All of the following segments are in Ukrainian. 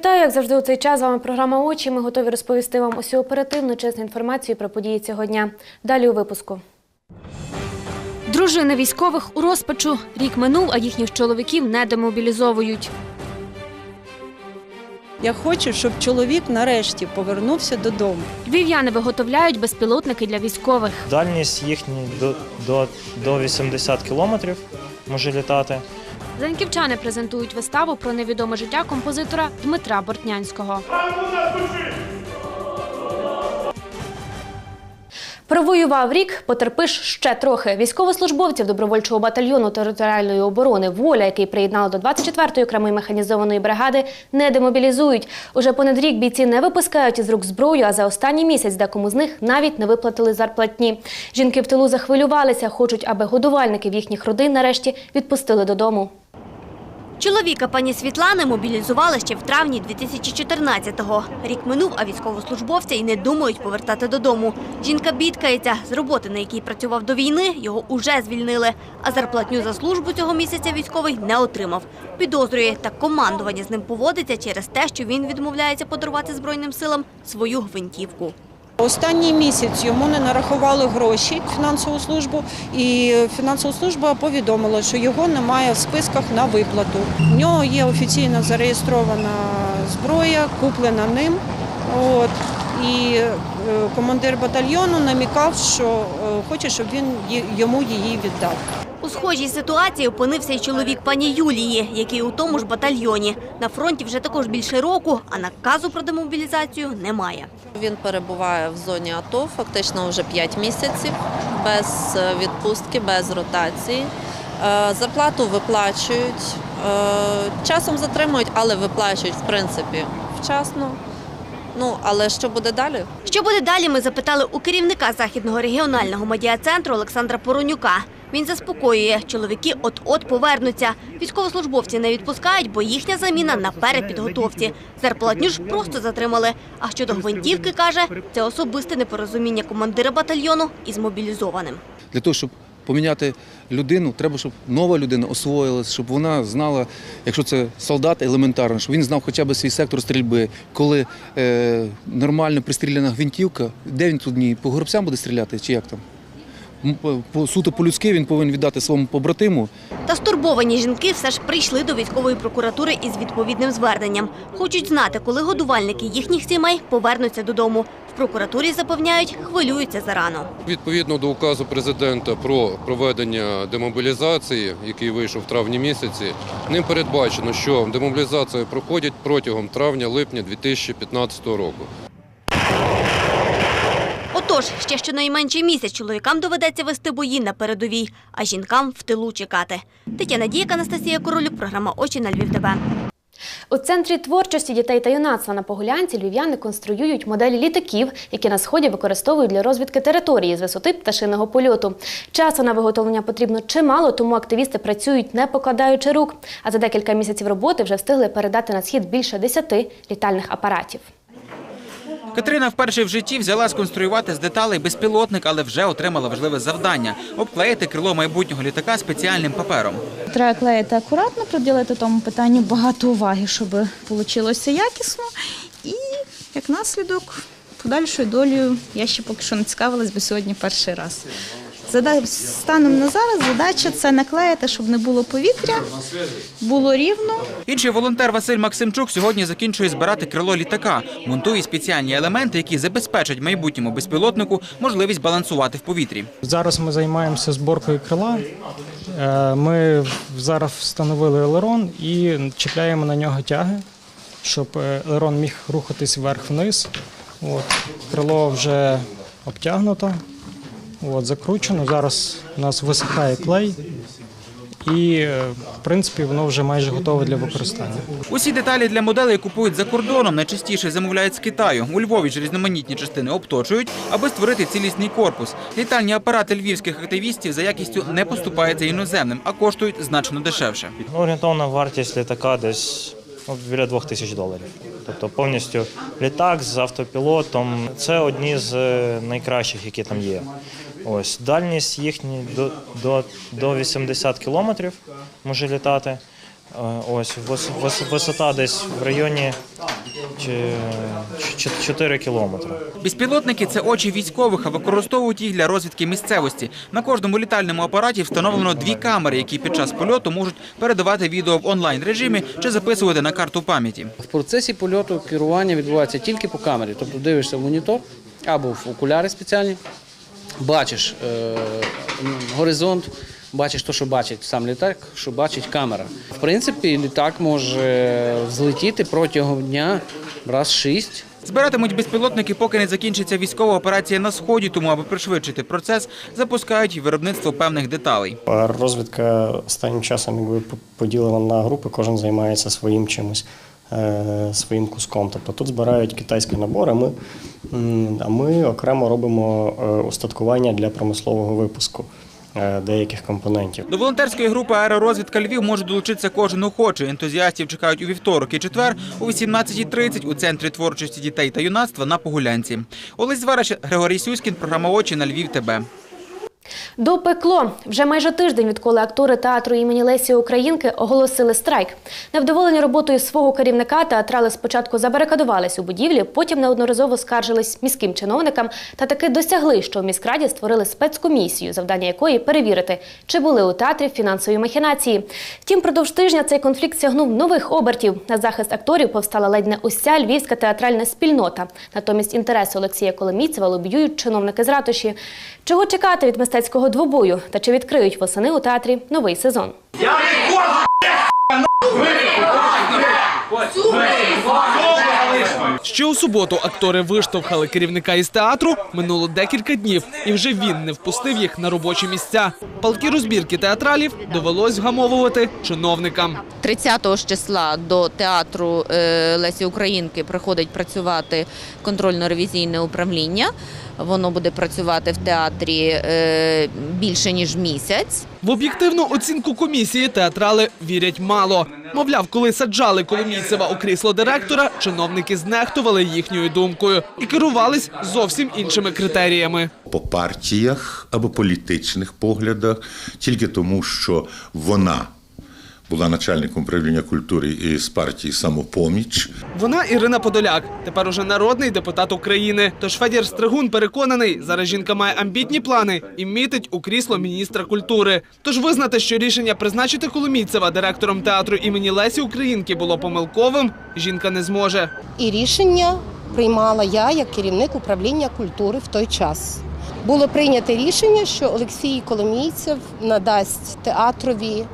Вітаю, як завжди у цей час. З вами програма Очі. Ми готові розповісти вам усю оперативну чесну інформацію про події цього дня. Далі у випуску. Дружини військових у розпачу. Рік минув, а їхніх чоловіків не демобілізовують. Я хочу, щоб чоловік нарешті повернувся додому. Львів'яни виготовляють безпілотники для військових. Дальність їхній до, до, до 80 кілометрів може літати. Заньківчани презентують виставу про невідоме життя композитора Дмитра Бортнянського. Провоював рік, потерпиш ще трохи. Військовослужбовців добровольчого батальйону територіальної оборони Воля, який приєднали до 24-ї окремої механізованої бригади, не демобілізують. Уже понад рік бійці не випускають із рук зброю, а за останній місяць декому з них навіть не виплатили зарплатні. Жінки в тилу захвилювалися, хочуть, аби годувальників їхніх родин нарешті відпустили додому. Чоловіка пані Світлани мобілізували ще в травні 2014-го. Рік минув, а військовослужбовця й не думають повертати додому. Жінка бідкається. З роботи, на якій працював до війни, його уже звільнили. А зарплатню за службу цього місяця військовий не отримав. Підозрює, так командування з ним поводиться через те, що він відмовляється подарувати Збройним силам свою гвинтівку. Останній місяць йому не нарахували гроші фінансову службу, і фінансова служба повідомила, що його немає в списках на виплату. В нього є офіційно зареєстрована зброя, куплена ним. От. І е, командир батальйону намікав, що е, хоче, щоб він йому її віддав. У схожій ситуації опинився й чоловік пані Юлії, який у тому ж батальйоні. На фронті вже також більше року, а наказу про демобілізацію немає. Він перебуває в зоні АТО фактично вже 5 місяців, без е, відпустки, без ротації. Е, Зарплату виплачують, е, часом затримують, але виплачують в принципі вчасно. Ну, але що буде далі? Що буде далі, ми запитали у керівника Західного регіонального медіа-центру Олександра Поронюка. Він заспокоює, чоловіки от-от повернуться. Військовослужбовці не відпускають, бо їхня заміна на перепідготовці. Зарплатню ж просто затримали. А щодо гвинтівки, каже, це особисте непорозуміння командира батальйону із мобілізованим. Для того, щоб поміняти людину, треба, щоб нова людина освоїлася, щоб вона знала, якщо це солдат елементарно, щоб він знав хоча б свій сектор стрільби. Коли е, нормально пристріляна гвинтівка, де він тут ні? По горобцям буде стріляти чи як там? М, по- По, суто по-людськи він повинен віддати своєму побратиму, Та стурбовані жінки все ж прийшли до військової прокуратури із відповідним зверненням. Хочуть знати, коли годувальники їхніх сімей повернуться додому. В прокуратурі запевняють, хвилюються зарано. Відповідно до указу президента про проведення демобілізації, який вийшов в травні місяці, ним передбачено, що демобілізація проходить протягом травня-липня 2015 року. Отож, ще щонайменше місяць чоловікам доведеться вести бої на передовій, а жінкам в тилу чекати. Тетяна Діяк, Анастасія Королюк, програма Очі на Львів ТВ. У центрі творчості дітей та юнацтва на Погулянці львів'яни конструюють моделі літаків, які на сході використовують для розвідки території з висоти пташиного польоту. Часу на виготовлення потрібно чимало, тому активісти працюють не покладаючи рук. А за декілька місяців роботи вже встигли передати на схід більше десяти літальних апаратів. Катерина вперше в житті взяла сконструювати з деталей безпілотник, але вже отримала важливе завдання обклеїти крило майбутнього літака спеціальним папером. Треба клеїти акуратно, приділити тому питанню багато уваги, щоб вийшло якісно. І як наслідок, подальшою долею я ще поки що не цікавилась, бо сьогодні перший раз. Станом на зараз задача це наклеїти, щоб не було повітря, було рівно. Інший волонтер Василь Максимчук сьогодні закінчує збирати крило літака, монтує спеціальні елементи, які забезпечать майбутньому безпілотнику можливість балансувати в повітрі. Зараз ми займаємося зборкою крила. Е, Ми зараз встановили елерон і чіпляємо на нього тяги, щоб е, елерон міг рухатись вверх-вниз. От. Крило вже обтягнуто, от, закручено. Зараз у нас висихає клей. І, е, в принципі, воно вже майже готове для використання. Усі деталі для моделей купують за кордоном, найчастіше замовляють з Китаю. У Львові ж різноманітні частини обточують, аби створити цілісний корпус. Літальні апарати львівських активістів за якістю не поступаються іноземним, а коштують значно дешевше. Ну, орієнтовна вартість літака десь ну, біля двох тисяч доларів. Тобто повністю літак з автопілотом. Це одні з е, найкращих, які там є. Ось дальність їхні до, до, до 80 кілометрів може літати. Е, Ось вис- вис- висота десь в районі чи 4 кілометри. Безпілотники це очі військових, а використовують їх для розвідки місцевості. На кожному літальному апараті встановлено дві камери, які під час польоту можуть передавати відео в онлайн режимі чи записувати на карту пам'яті. В процесі польоту керування відбувається тільки по камері. Тобто дивишся в монітор або в окуляри спеціальні, бачиш е, горизонт, бачиш те, що бачить сам літак, що бачить камера. В принципі, літак може взлетіти протягом дня раз шість. Збиратимуть безпілотники, поки не закінчиться військова операція на сході. Тому, аби пришвидшити процес, запускають і виробництво певних деталей. Розвідка останнім часом якби поділена на групи, кожен займається своїм чимось, е, своїм куском. Тобто тут збирають китайський набор, а ми, а ми окремо робимо е, устаткування для промислового випуску е, деяких компонентів. До волонтерської групи аеророзвідка Львів може долучитися кожен охочий. Ентузіастів чекають у вівторок і четвер о 18.30 у центрі творчості дітей та юнацтва на Погулянці. Олесь Звараш, Григорій Сюськін, програма Очі на Львів. ТБ. Допекло вже майже тиждень, відколи актори театру імені Лесі Українки оголосили страйк. Невдоволені роботою свого керівника театрали спочатку забарикадувались у будівлі, потім неодноразово скаржились міським чиновникам та таки досягли, що в міськраді створили спецкомісію, завдання якої перевірити, чи були у театрі фінансові махінації. Втім, продовж тижня цей конфлікт сягнув нових обертів. На захист акторів повстала ледь не уся львівська театральна спільнота. Натомість інтереси Олексія Коломійцева лобіюють чиновники з ратуші. Чого чекати від мистецького двобою та чи відкриють восени у театрі новий сезон? Ще у суботу актори виштовхали керівника із театру. Минуло декілька днів, і вже він не впустив їх на робочі місця. Палки розбірки театралів довелось вгамовувати чиновникам. 30 ж числа до театру е, Лесі Українки приходить працювати контрольно-ревізійне управління. Воно буде працювати в театрі е, більше ніж місяць. В об'єктивну оцінку комісії театрали вірять мало. Мовляв, коли саджали Коломійцева у крісло директора, чиновники знехтували їхньою думкою і керувались зовсім іншими критеріями. по партіях або політичних поглядах, тільки тому, що вона була начальником управління культури із партії Самопоміч. Вона Ірина Подоляк, тепер уже народний депутат України. Тож Федір Стригун переконаний, зараз жінка має амбітні плани і мітить у крісло міністра культури. Тож визнати, що рішення призначити Коломійцева директором театру імені Лесі Українки було помилковим, жінка не зможе. І рішення приймала я як керівник управління культури в той час. Було прийнято рішення, що Олексій Коломійцев надасть театрові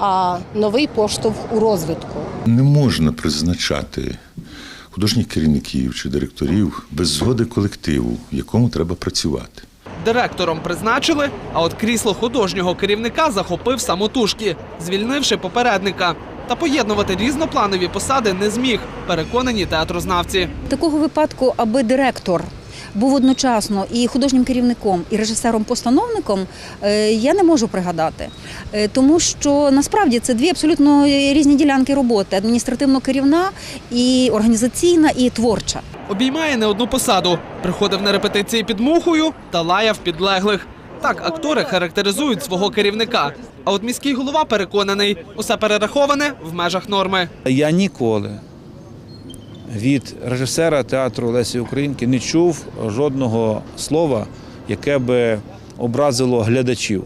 а, новий поштовх у розвитку. Не можна призначати художніх керівників чи директорів без згоди колективу, в якому треба працювати. Директором призначили, а от крісло художнього керівника захопив самотужки, звільнивши попередника. Та поєднувати різнопланові посади не зміг, переконані театрознавці. Такого випадку, аби директор був одночасно і художнім керівником, і режисером-постановником, е, я не можу пригадати. Е, Тому що насправді це дві абсолютно різні ділянки роботи: адміністративно-керівна, і організаційна, і творча. Обіймає не одну посаду. Приходив на репетиції під мухою та лаяв підлеглих. Так актори характеризують свого керівника. А от міський голова переконаний, усе перераховане в межах норми. Я ніколи від режисера театру Лесі Українки не чув жодного слова, яке би образило глядачів.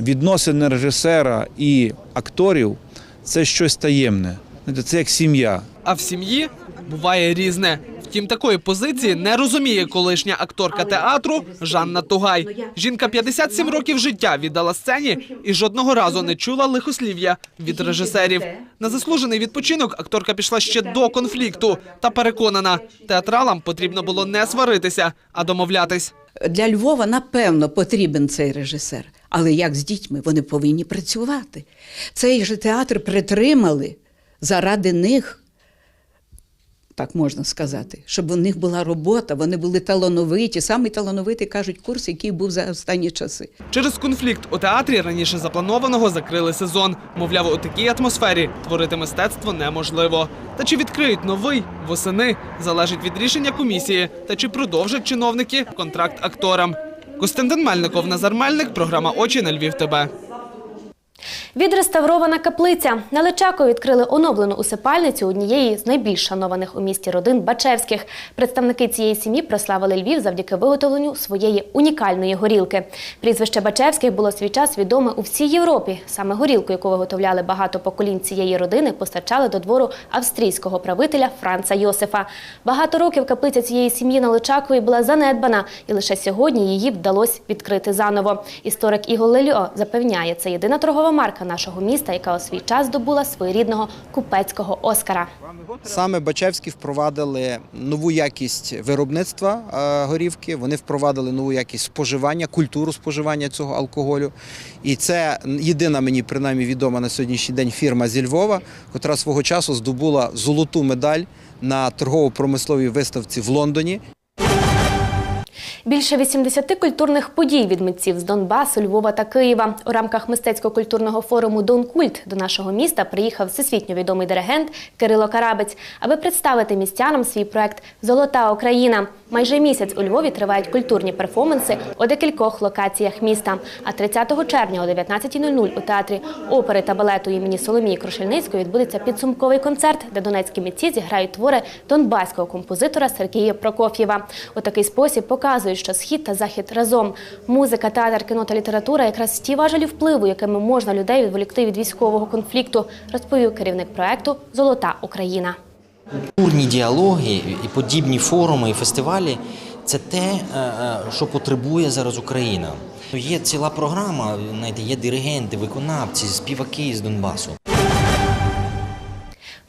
Відносини режисера і акторів це щось таємне. Це як сім'я. А в сім'ї буває різне. Втім, такої позиції не розуміє колишня акторка театру Жанна Тугай. Жінка 57 років життя віддала сцені і жодного разу не чула лихослів'я від режисерів. На заслужений відпочинок акторка пішла ще до конфлікту та переконана, театралам потрібно було не сваритися, а домовлятись. Для Львова, напевно, потрібен цей режисер. Але як з дітьми? Вони повинні працювати. Цей же театр притримали заради них, так можна сказати, щоб у них була робота, вони були талановиті. Самий талановитий, кажуть, курс, який був за останні часи. Через конфлікт у театрі раніше запланованого закрили сезон. Мовляв, у такій атмосфері творити мистецтво неможливо. Та чи відкриють новий восени залежить від рішення комісії, та чи продовжать чиновники контракт акторам. Костянтин Мельников, Назар Мельник, програма Очі на Львів. ТБ. Відреставрована каплиця. На Личаку відкрили оновлену усипальницю однієї з найбільш шанованих у місті родин Бачевських. Представники цієї сім'ї прославили Львів завдяки виготовленню своєї унікальної горілки. Прізвище Бачевських було свій час відоме у всій Європі. Саме горілку, яку виготовляли багато поколінь цієї родини, постачали до двору австрійського правителя Франца Йосифа. Багато років каплиця цієї сім'ї на Личакові була занедбана, і лише сьогодні її вдалося відкрити заново. Історик Ігор Лельо запевняє, це єдина торгова марка нашого міста, яка у свій час здобула своєрідного купецького Оскара. Саме Бачевські впровадили нову якість виробництва е, горівки. Вони впровадили нову якість споживання, культуру споживання цього алкоголю. І це єдина мені принаймні відома на сьогоднішній день фірма зі Львова, котра свого часу здобула золоту медаль на торгово-промисловій виставці в Лондоні. Більше 80 культурних подій від митців з Донбасу, Львова та Києва. У рамках мистецько-культурного форуму Донкульт до нашого міста приїхав всесвітньо відомий диригент Кирило Карабець, аби представити містянам свій проект Золота Україна. Майже місяць у Львові тривають культурні перформанси у декількох локаціях міста. А 30 червня о 19.00 у театрі опери та балету імені Соломії Крушельницької відбудеться підсумковий концерт, де донецькі митці зіграють твори донбаського композитора Сергія Прокоф'єва. У такий спосіб показують, що схід та захід разом. Музика, театр, кіно та література якраз ті важелі впливу, якими можна людей відволікти від військового конфлікту, розповів керівник проекту Золота Україна. Культурні діалоги і подібні форуми і фестивалі це те, е, е, що потребує зараз Україна. Є ціла програма, знаєте, є диригенти, виконавці, співаки з Донбасу.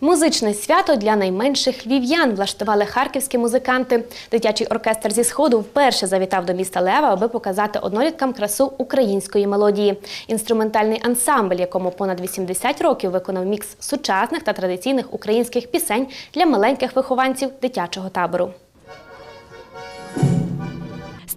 Музичне свято для найменших львів'ян влаштували харківські музиканти. Дитячий оркестр зі сходу вперше завітав до міста Лева, аби показати одноліткам красу української мелодії. Інструментальний ансамбль, якому понад 80 років виконав мікс сучасних та традиційних українських пісень для маленьких вихованців дитячого табору.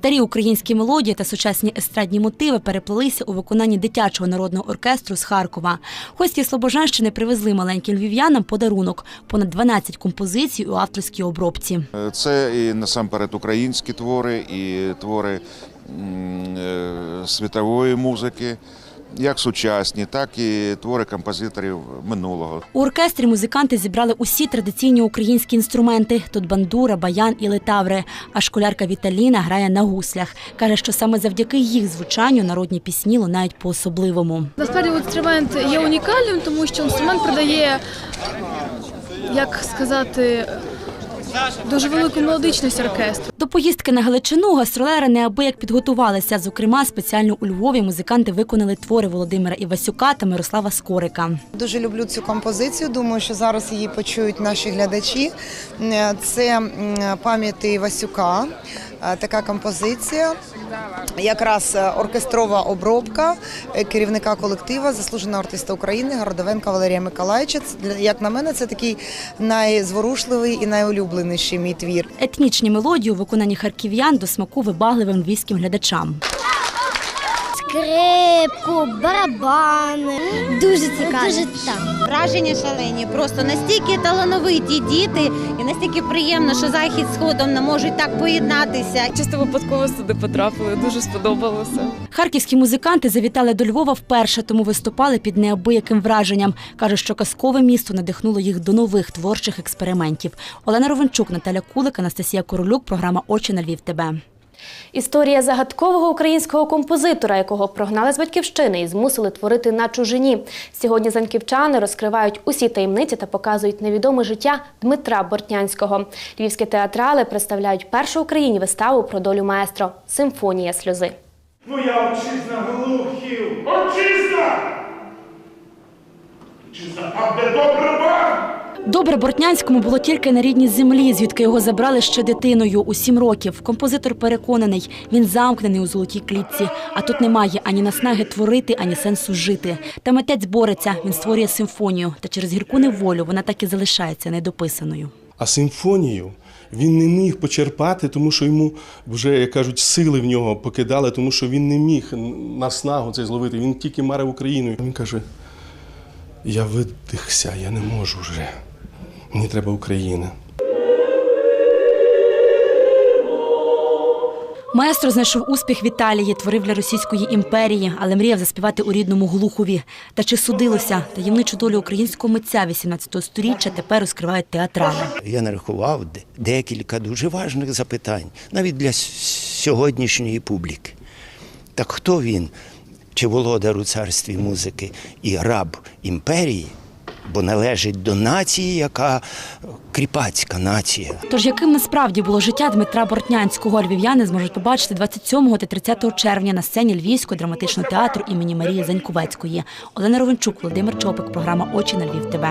Старі українські мелодії та сучасні естрадні мотиви переплелися у виконанні дитячого народного оркестру з Харкова. Гості Слобожанщини привезли маленьким львів'янам подарунок – понад 12 композицій у авторській обробці. Це і насамперед українські твори, і твори е, світової музики, як сучасні, так і твори композиторів минулого. У оркестрі музиканти зібрали усі традиційні українські інструменти. Тут бандура, баян і литаври. А школярка Віталіна грає на гуслях. Каже, що саме завдяки їх звучанню народні пісні лунають по-особливому. Насправді інструмент є унікальним, тому що інструмент придає, як сказати, дуже велику мелодичність оркестру. До поїздки на Галичину гастролери неабияк підготувалися. Зокрема, спеціально у Львові музиканти виконали твори Володимира Івасюка та Мирослава Скорика. Дуже люблю цю композицію. Думаю, що зараз її почують наші глядачі. Е, Це пам'яті Васюка. Е, Така композиція, якраз е, оркестрова обробка е, керівника колектива, заслуженого артиста України Городовенка Валерія Миколаївича. Як на мене, це такий найзворушливий і найулюбленіший мій твір. Етнічні мелодії у виконанні харків'ян до смаку вибагливим львівським глядачам. Скрипку, барабани. Дуже цікаво. Дуже так. Враження шалені, просто настільки талановиті діти, і настільки приємно, що захід з сходом не можуть так поєднатися. Чисто випадково сюди потрапили, дуже сподобалося. Харківські музиканти завітали до Львова вперше, тому виступали під неабияким враженням. Каже, що казкове місто надихнуло їх до нових творчих експериментів. Олена Ровенчук, Наталя Кулик, Анастасія Королюк, програма Очі на Львів. ТБ. Історія загадкового українського композитора, якого прогнали з батьківщини і змусили творити на чужині. Сьогодні занківчани розкривають усі таємниці та показують невідоме життя Дмитра Бортнянського. Львівські театрали представляють першу в Україні виставу про долю маестро Симфонія сльози. Твоя отчизна глухів! Отчизна! Отчизна, там де добре вам! Добре Бортнянському було тільки на рідній землі, звідки його забрали ще дитиною у сім років. Композитор переконаний, він замкнений у золотій клітці. А тут немає ані наснаги творити, ані сенсу жити. Та митець бореться, він створює симфонію. Та через гірку неволю вона так і залишається недописаною. А симфонію він не міг почерпати, тому що йому вже, як кажуть, сили в нього покидали, тому що він не міг наснагу це зловити. Він тільки марив Україною. Він каже: я видихся, я не можу вже. Мені треба Україна. Маестро знайшов успіх в Італії, творив для Російської імперії, але мріяв заспівати у рідному Глухові. Та чи судилося? Таємничу долю українського митця 18 століття тепер розкривають театрали. Я нарахував декілька дуже важних запитань, навіть для сьогоднішньої публіки. Так хто він? Чи володар у царстві музики і раб імперії, бо належить до нації, яка кріпацька нація. Тож яким насправді було життя Дмитра Бортнянського, львів'яни зможуть побачити 27 та 30 червня на сцені Львівського драматичного театру імені Марії Заньковецької. Олена Ровенчук, Володимир Чопик, програма Очі на Львів. ТВ.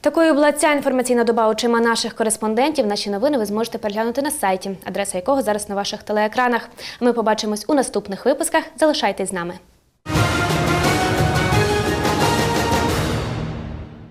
Такою була ця інформаційна доба очима наших кореспондентів. Наші новини ви зможете переглянути на сайті, адреса якого зараз на ваших телеекранах. Ми побачимось у наступних випусках. Залишайтесь з нами.